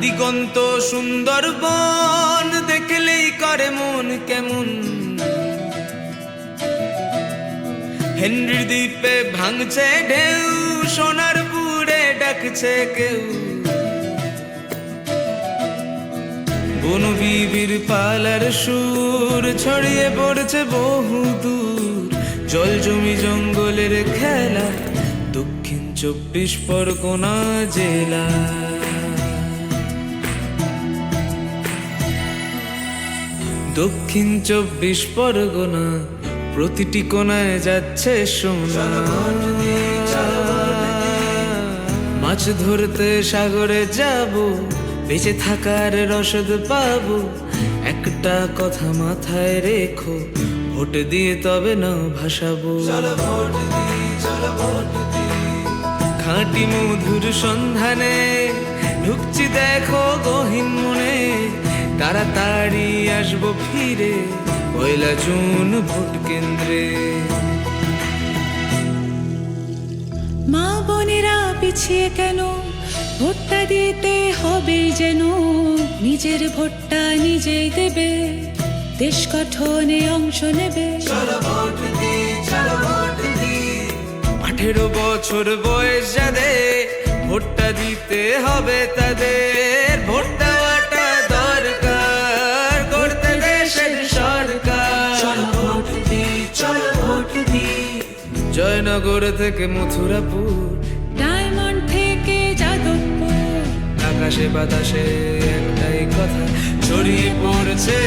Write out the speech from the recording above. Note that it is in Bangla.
দিগন্ত সুন্দর বন দেখলেই করে মন কেমন। হেনরি দ্বীপে ভাঙছে ঢেউ সোনার পুরে ডাকছে কেউ। বনবিবির পালার সুর ছড়িয়ে পড়ছে বহু দূর। জল জমি জঙ্গলের খেলা, দক্ষিণ চব্বিশ পরগনা জেলা। দক্ষিণ চব্বিশ পরগনা, প্রতিটি কোনায় যাচ্ছে সোনা। মাছ ধরতে সাগরে যাব, বেঁচে থাকার রসদ পাবো। একটা কথা মাথায় রেখো, ভোট দিয়ে তবে না ভাসাবো। খাঁটি মধুর সন্ধানে ঢুকছি দেখো গহীন তাড়াতাড়ি আসব ফিরে পয়লা জুন ভোট কেন্দ্রে। মা বোনেরা পিছিয়ে কেন? ভোটটা দিতে হবে যেন। নিজের ভোটটা নিজেই দেবে। দেশ গঠনে অংশ নেবে। আঠেরো বছর বয়স যাদের ভোটটা দিতে হবে তাদের। ভোট শ্রীনগর থেকে মথুরাপুর। ডায়মন্ড থেকে যাদবপুর। আকাশে বাতাসে একটাই কথা ছড়িয়ে পড়ছে